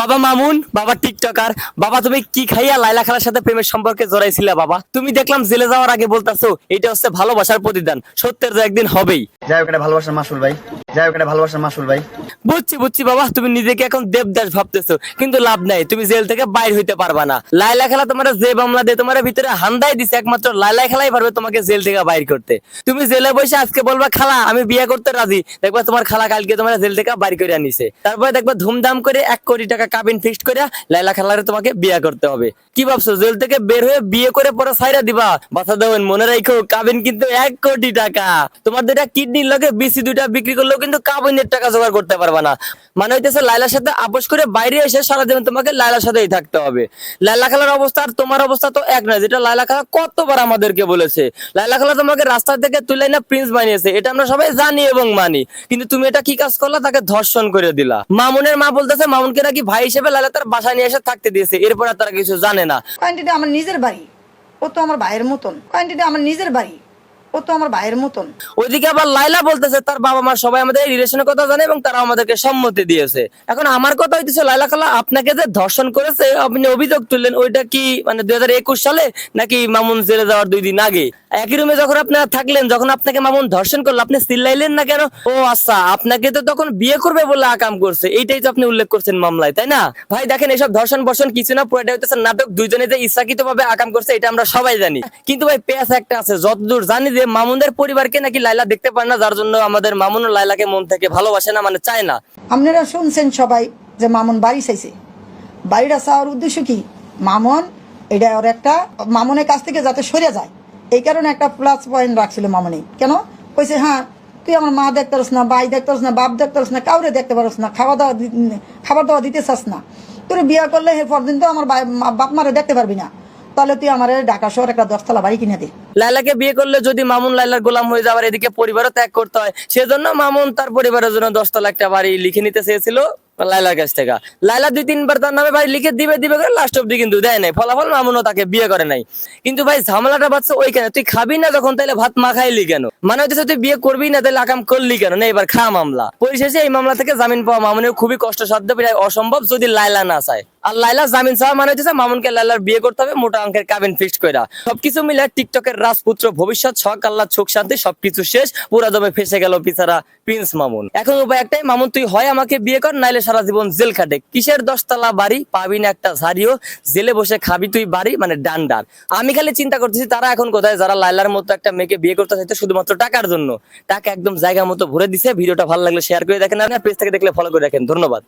বাবা মামুন বাবা টিকটকার বাবা তুমি কি খাইয়া লাইলা খালার সাথে প্রেমের সম্পর্কে জড়াইছিলে বাবা? তুমি দেখলাম জেলে যাওয়ার আগে বলতাছো এটা হচ্ছে ভালোবাসার প্রতিদান সত্যের যে একদিন হবেই। যাই হোক এটা ভালোবাসার মাসুল ভাই। যাই হোক এটা ভালোবাসার মাসুল ভাই। বুঝছি বুঝছি বাবা তুমি নিজেকে এখন দেবদাস ভাবতেছো কিন্তু লাভ নাই তুমি জেল থেকে বাইর হইতে পারবা না। লাইলা খেলা তোমার যে মামলা দিয়ে তোমার ভিতরে হান্দাই দিছে একমাত্র লাইলা খেলাই পারবে তোমাকে জেল থেকে বাইর করতে। তুমি জেলে বসে আজকে বলবা খালা আমি বিয়ে করতে রাজি। দেখবা তোমার খালা কালকে তোমার জেল থেকে বাইর করে আনিছে। তারপরে দেখবা ধুমধাম করে এক কোটি টাকা কাবিন ফিক্সড করে লাইলা খালারে তোমাকে বিয়ে করতে হবে। কি ভাবছ, জেল থেকে বের হয়ে বিয়ে করে পরে সাইরা দিবা? বাধা দেবেন মনে রাখো কাবিন কিন্তু এক কোটি টাকা। তোমার দুইটা কিডনির লগে বিসি দুইটা বিক্রি করলেও কিন্তু কাবিনের টাকা জোগাড় করতে পারবা না। মানে হইতেছে লাইলার সাথে আপোষ করে বাইরে এসে সারা সারাদিন তোমাকে লাইলার সাথেই থাকতে হবে। লাইলা খালার অবস্থা আর তোমার অবস্থা তো এক নয়, যেটা লাইলা খালা কতবার আমাদেরকে বলেছে। লাইলা খালা তোমাকে রাস্তা থেকে তুলে না প্রিন্স বানিয়েছে, এটা আমরা সবাই জানি এবং মানি। কিন্তু তুমি এটা কি কাজ করলা? তাকে ধর্ষণ করে দিলা। মামুনের মা বলতেছে, মামুনকে নাকি ভাই হিসেবে লালা তার বাসা নিয়ে এসে থাকতে দিয়েছে, এরপরে তারা কিছু জানে না। কয়েনটিটা আমার নিজের বাড়ি। ও তো আমার ভাইয়ের মতন। কয়েনটিটা আমার নিজের বাড়ি। ও তো আমার ভাইয়ের মতন। ওইদিকে আবার লাইলা বলতেছে, তার বাবা মা সবাই আমাদের রিলেশনের কথা জানে এবং তারা আমাদেরকে সম্মতি দিয়েছে। এখন আমার কথা হইতেছে লাইলা খালা, আপনাকে যে ধর্ষণ করেছে, আপনি অভিযোগ তুললেন, ওইটা কি মানে দুই সালে নাকি মামুন জেলে যাওয়ার দুই দিন আগে? একই রুমে যখন আপনারা থাকলেন, যখন আপনাকে মামুন ধর্ষণ করল, আপনি না কেন? ও আচ্ছা আপনাকে তো তখন বিয়ে করবে বলে আকাম করছে, এইটাই তো আপনি উল্লেখ করছেন মামলায়, তাই না? ভাই, দেখেন এসব ধর্ষণ বর্ষণ কিছু না পুরোটা হইতেছে নাটক, দুইজনে যে ইচ্ছাকৃত ভাবে আকাম করছে, এটা আমরা সবাই জানি। কিন্তু ভাই, পেঁয়াজ একটা আছে, যতদূর জানি যে মামুনদের পরিবারকে নাকি লাইলা দেখতে পারে না, যার জন্য আমাদের মামুন লাইলাকে মন থেকে ভালোবাসে না মানে চায় না। আপনারা শুনছেন সবাই যে মামুন বাড়ি চাইছে। বাড়িটা চাওয়ার উদ্দেশ্য কি? মামুন, এটা ওর একটা, মামুনের কাছ থেকে যাতে সরে যায়। এই কারণে একটা প্লাস পয়েন্ট রাখছিল মামুনি কেন? কইছে হ্যাঁ তুই আমার মা দেখতে পারস না, ভাই দেখতে পারস না, বাপ দেখতে পারস না, কাউরে দেখতে পারস না, খাওয়া দাওয়া খাবার দাওয়া দিতে চাস না। তোর বিয়ে করলে এরপর দিন তো আমার বাপ মারে দেখতে পারবি না। তাহলে তুই আমার ঢাকা শহর একটা দশতলা বাড়ি কিনে দে। লাইলাকে বিয়ে করলে যদি মামুন লাইলার গোলাম হয়ে যাওয়ার এদিকে পরিবারও ত্যাগ করতে হয়, সেজন্য মামুন তার পরিবারের জন্য দশ তালা একটা বাড়ি লিখে নিতে চেয়েছিল। লাইলার কাছ থেকে। লাইলা দুই তিনবার তার নামে বাড়ি লিখে দিবে দিবে করে লাস্ট অব্দি কিন্তু দেয় নাই। ফলাফল মামুনও তাকে বিয়ে করে নাই। কিন্তু ভাই ঝামেলাটা বাচ্চা ওইখানে। তুই খাবি না যখন তাহলে ভাত মাখাইলি কেন? মানে হচ্ছে তুই বিয়ে করবি না তাহলে আকাম করলি কেন? না এবার খা মামলা। পরিশেষে এই মামলা থেকে জামিন পাওয়া মামুনের খুবই কষ্টসাধ্য, প্রায় অসম্ভব যদি লাইলা না চায়। আর লাইলা জামিন চাওয়া মানে হচ্ছে মামুনকে লাইলার বিয়ে করতে হবে, মোটা অঙ্কের কাবিন ফিক্সড কইরা। সবকিছু মিলে টিকটকের রাজপুত্র, ভবিষ্যৎ শখ আল্লাহ সুখ, শান্তি, সবকিছু শেষ। পুরা দমে ফেসে গেল পিছারা প্রিন্স মামুন। এখন উপায় একটাই, মামুন তুই হয় আমাকে বিয়ে কর, নাইলে সারা জীবন জেল খাটে। কিসের দশতলা বাড়ি? পাবি না একটা সারিও জেলে বসে খাবি তুই বাড়ি মানে ডান্ডার। আমি খালি চিন্তা করতেছি, তারা এখন কোথায়? যারা লাইলার মতো একটা মেয়েকে বিয়ে করতে চাইতে শুধুমাত্র টাকার জন্য। টাকা একদম জায়গা মতো ভরে দিছে। ভিডিওটা ভালো লাগলে শেয়ার করে দেখেন আপনার পেজ থেকে দেখলে ফলো করে রাখেন। ধন্যবাদ।